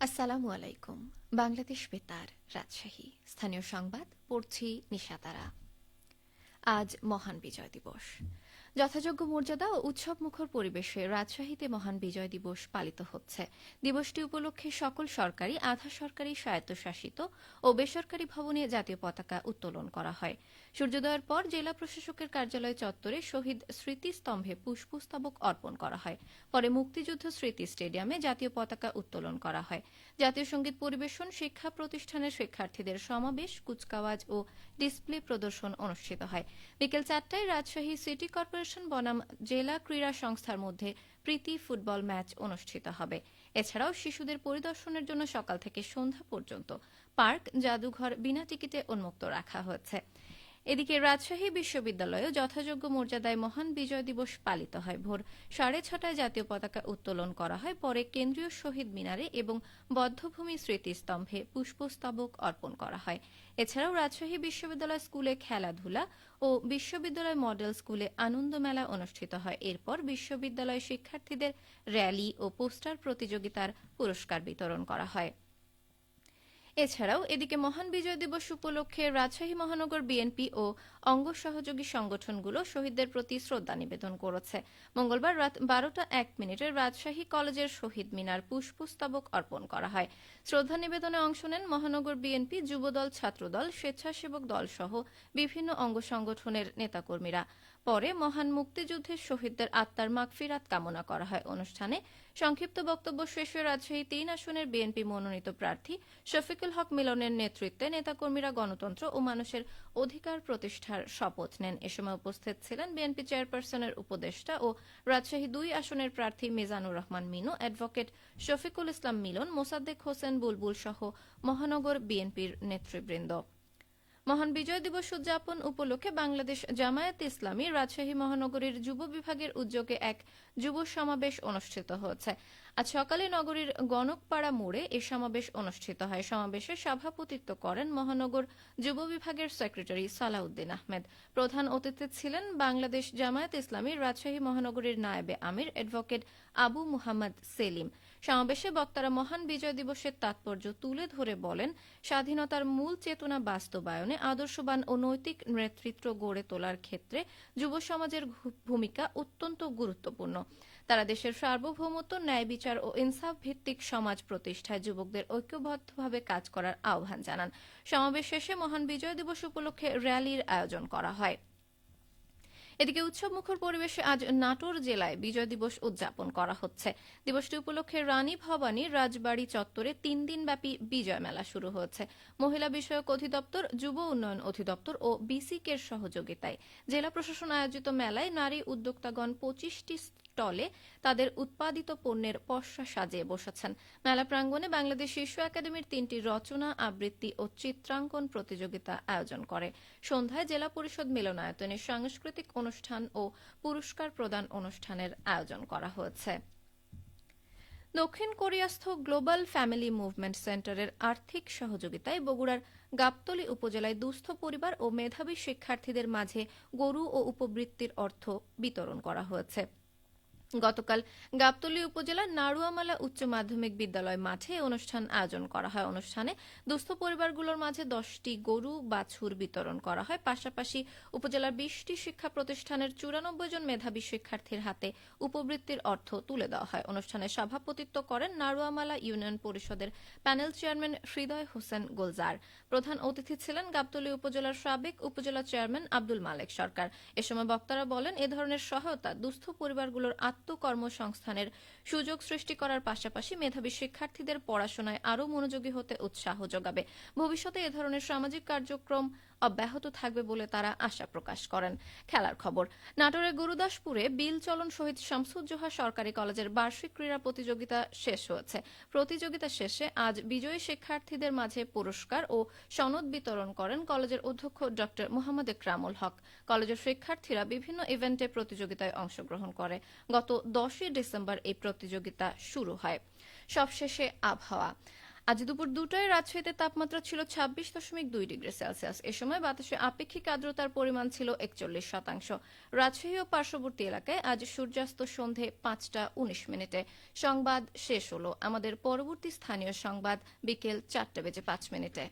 আসসালামু আলাইকুম। বাংলাদেশ বেতার রাজশাহী। স্থানীয় সংবাদ পড়ছি নিশাতারা। আজ মহান বিজয় দিবস। যথাযোগ্য মর্যাদা ও উৎসব মুখর পরিবেশে রাজশাহীতে মহান বিজয় দিবস পালিত হচ্ছে। দিবসটি উপলক্ষে সকল সরকারি, আধা সরকারি, স্বায়ত্তশাসিত ও বেসরকারি ভবনে জাতীয় পতাকা উত্তোলন করা হয়। সূর্যোদয়ের পর জেলা প্রশাসকের কার্যালয় চত্বরে শহীদ স্মৃতিস্তম্ভে পুষ্পস্তবক অর্পণ করা হয়। পরে মুক্তিযুদ্ধ স্মৃতি স্টেডিয়ামে জাতীয় পতাকা উত্তোলন করা হয়। জাতীয় সংগীত পরিবেশন, শিক্ষা প্রতিষ্ঠানের শিক্ষার্থীদের সমাবেশ, কুচকাওয়াজ ও ডিসপ্লে প্রদর্শন অনুষ্ঠিত হয়। বিকেল চারটায় রাজশাহী সিটি কর্পোরেশন বনাম জেলা ক্রীড়া সংস্থার মধ্যে প্রীতি ফুটবল ম্যাচ অনুষ্ঠিত হবে। এছাড়াও শিশুদের পরিদর্শনের জন্য সকাল থেকে সন্ধ্যা পর্যন্ত পার্ক, জাদুঘর, বিনা টিকিটে উন্মুক্ত রাখা হয়েছে। এদিকে রাজশাহী বিশ্ববিদ্যালয়েও যথাযোগ্য মর্যাদায় মহান বিজয় দিবস পালিত হয় ভোর সাড়ে ছটায় জাতীয় পতাকা উত্তোলন করা হয়, পরে কেন্দ্রীয় শহীদ মিনারে এবং বদ্ধভূমি স্মৃতিস্তম্ভে পুষ্পস্তবক অর্পণ করা হয়। এছাড়াও রাজশাহী বিশ্ববিদ্যালয় স্কুলে খেলাধুলা ও বিশ্ববিদ্যালয় মডেল স্কুলে আনন্দ মেলা অনুষ্ঠিত হয়। এরপর বিশ্ববিদ্যালয় শিক্ষার্থীদের র্যালি ও পোস্টার প্রতিযোগিতার পুরস্কার বিতরণ করা হয়। এছাড়াও এদিকে মহান বিজয় দিবস উপলক্ষে রাজশাহী মহানগর বিএনপি ও অঙ্গ সহযোগী সংগঠনগুলো শহীদদের প্রতি শ্রদ্ধা নিবেদন করেছে। মঙ্গলবার রাত বারোটা এক মিনিটে রাজশাহী কলেজের শহীদ মিনার পুষ্পস্তবক অর্পণ করা হয়। শ্রদ্ধা নিবেদনে অংশ নেন মহানগর বিএনপি যুবদল, ছাত্রদল, স্বেচ্ছাসেবক দল সহ বিভিন্ন অঙ্গ সংগঠনের নেতাকর্মীরা। পরে মহান মুক্তিযুদ্ধের শহীদদের আত্মার মাগফিরাত কামনা করা হয়। অনুষ্ঠানে সংক্ষিপ্ত বক্তব্য শেষে রাজশাহী তিন আসনের বিএনপি মনোনীত প্রার্থী শফিকুল হক মিলনের নেতৃত্বে নেতাকর্মীরা গণতন্ত্র ও মানুষের অধিকার প্রতিষ্ঠার শপথ নেন। এ সময় উপস্থিত ছিলেন বিএনপি চেয়ারপারসনের উপদেষ্টা ও রাজশাহী দুই আসনের প্রার্থী মিজানুর রহমান মিনু, অ্যাডভোকেট শফিকুল ইসলাম মিলন, মোসাদ্দেক হোসেন বুলবুল সহ মহানগর বিএনপির নেতৃবৃন্দ। মহান বিজয় দিবস উদযাপন উপলক্ষে বাংলাদেশ জামায়াত ইসলামী রাজশাহী মহানগরীর যুব বিভাগের উদ্যোগে এক যুব সমাবেশ অনুষ্ঠিত হয়েছে আজ সকালে নগরীর গণকপাড়া মোড়ে এই সমাবেশ অনুষ্ঠিত হয়। সমাবেশে সভাপতিত্ব করেন মহানগর যুব বিভাগের সেক্রেটারি সালাউদ্দিন আহমেদ। প্রধান অতিথি ছিলেন বাংলাদেশ জামায়াত ইসলামীর রাজশাহী মহানগরীর নায়েবে আমির অ্যাডভোকেট আবু মুহাম্মদ সেলিম। সমাবেশে বক্তারা মহান বিজয় দিবসের তাৎপর্য তুলে ধরে বলেন, স্বাধীনতার মূল চেতনা বাস্তবায়নে আদর্শবান ও নৈতিক নেতৃত্ব গড়ে তোলার ক্ষেত্রে যুব সমাজের ভূমিকা অত্যন্ত গুরুত্বপূর্ণ। তারা দেশের সার্বভৌমত্ব, ন্যায় বিচার ও ইনসাফ ভিত্তিক সমাজ প্রতিষ্ঠায় যুবকদের ঐক্যবদ্ধভাবে কাজ করার আহ্বান জানান। সমাবেশ শেষে মহান বিজয় দিবস উপলক্ষে র্যালির আয়োজন করা হয়। এদিকে উৎসব মুখর পরিবেশে আজ নাটোর জেলায় বিজয় দিবস উদযাপন করা হচ্ছে। দিবসটি উপলক্ষে রানী ভবানী রাজবাড়ি চত্বরে তিন দিন ব্যাপী বিজয় মেলা শুরু হয়েছে। মহিলা বিষয়ক অধিদপ্তর, যুব উন্নয়ন অধিদপ্তর ও বিসিকের সহযোগিতায়। জেলা প্রশাসন আয়োজিত মেলায় নারী উদ্যোক্তাগণ পঁচিশটি স্টলে তাদের উৎপাদিত পণ্যের পসরা সাজিয়ে বসেছেন। মেলা প্রাঙ্গণে বাংলাদেশ শিশু একাডেমির তিনটি রচনা, আবৃত্তি ও চিত্রাঙ্কন প্রতিযোগিতা আয়োজন করে। সন্ধ্যায় জেলা পরিষদ মিলনায়তনে সাংস্কৃতিক অনুষ্ঠান ও পুরস্কার প্রদান অনুষ্ঠানের আয়োজন করা হয়েছে। দক্ষিণ কোরিয়াস্থ গ্লোবাল ফ্যামিলি মুভমেন্ট সেন্টারের আর্থিক সহযোগিতায় বগুড়ার গাবতলী উপজেলায় দুস্থ পরিবার ও মেধাবী শিক্ষার্থীদের মাঝে গরু ও উপবৃত্তির অর্থ বিতরণ করা হয়েছে। গতকাল গাবতলী উপজেলার নাড়ুয়ামালা উচ্চ মাধ্যমিক বিদ্যালয় মাঠে অনুষ্ঠান আয়োজন করা হয়। অনুষ্ঠানে দুস্থ পরিবারগুলোর মাঝে দশটি গরু বাছুর বিতরণ করা হয়। পাশাপাশি উপজেলার বিশটি শিক্ষা প্রতিষ্ঠানের চুরানব্বই জন মেধাবী শিক্ষার্থীর হাতে উপবৃত্তির অর্থ তুলে দেওয়া হয়। অনুষ্ঠানে সভাপতিত্ব করেন নাড়ুয়ামালা ইউনিয়ন পরিষদের প্যানেল চেয়ারম্যান হৃদয় হোসেন গোলজার। প্রধান অতিথি ছিলেন গাবতলী উপজেলার সাবেক উপজেলা চেয়ারম্যান আব্দুল মালেক সরকার। এ সময় বক্তারা বলেন, এ ধরনের সহায়তা দুস্থ পরিবারগুলোর আত্মকর্মসংস্থানের সুযোগ সৃষ্টি করার পাশাপাশি মেধাবী শিক্ষার্থীদের পড়াশোনায় আরও মনোযোগী হতে উৎসাহ যোগাবে। ভবিষ্যতে এ ধরনের সামাজিক কার্যক্রম অব্যাহত থাকবে বলে তারা আশা প্রকাশ করেন। খেলার খবর। নাটোরের গুরুদাসপুরে বিল চলন শহীদ শামসুজ্জোহা সরকারি কলেজের বার্ষিক ক্রীড়া প্রতিযোগিতা শেষ হয়েছে। প্রতিযোগিতা শেষে আজ বিজয়ী শিক্ষার্থীদের মাঝে পুরস্কার ও সনদ বিতরণ করেন কলেজের অধ্যক্ষ ড মোহাম্মদ ইকরামুল হক। কলেজের শিক্ষার্থীরা বিভিন্ন ইভেন্টে প্রতিযোগিতায় অংশগ্রহণ করে। গত দশই ডিসেম্বর এই প্রতিযোগিতা শুরু হয়। সবশেষে আবহাওয়া। আজ দুপুর দুটায় রাজশাহীতে তাপমাত্রা ছিল ছাব্বিশ দশমিক দুই ডিগ্রি সেলসিয়াস। এ সময় বাতাসে আপেক্ষিক আর্দ্রতার পরিমাণ ছিল একচল্লিশ শতাংশ। রাজশাহী ও পার্শ্ববর্তী এলাকায় আজ সূর্যাস্ত সন্ধে পাঁচটা উনিশ মিনিটে। সংবাদ শেষ হল। আমাদের পরবর্তী স্থানীয় সংবাদ বিকেল চারটা বেজে পাঁচ মিনিটে।